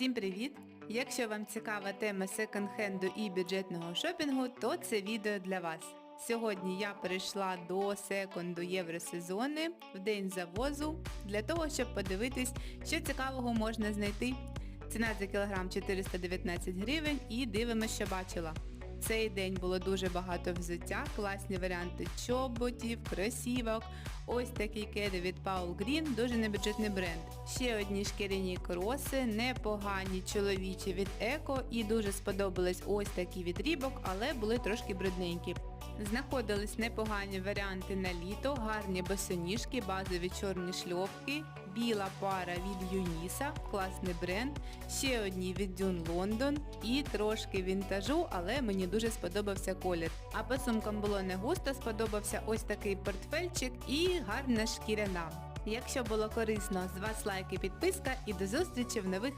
Всім привіт! Якщо вам цікава тема секонд-хенду і бюджетного шопінгу, то це відео для вас. Сьогодні я перейшла до секонду євросезони в день завозу для того, щоб подивитись, що цікавого можна знайти. Ціна за кілограм 419 гривень і дивимося, що бачила. Цей день було дуже багато взуття, класні варіанти чоботів, кросівок. Ось такі кеди від Paul Green, дуже небюджетний бренд. Ще одні шкіряні кроси, непогані чоловічі від Еко і дуже сподобались ось такі від Рібок, але були трошки брудненькі. Знаходились непогані варіанти на літо, гарні босоніжки, базові чорні шльопки, біла пара від Юніса, класний бренд, ще одні від Dune London і трошки вінтажу, але мені дуже сподобався колір. А по сумкам було не густо, сподобався ось такий портфельчик і гарна шкіряна. Якщо було корисно, з вас лайк і підписка і до зустрічі в нових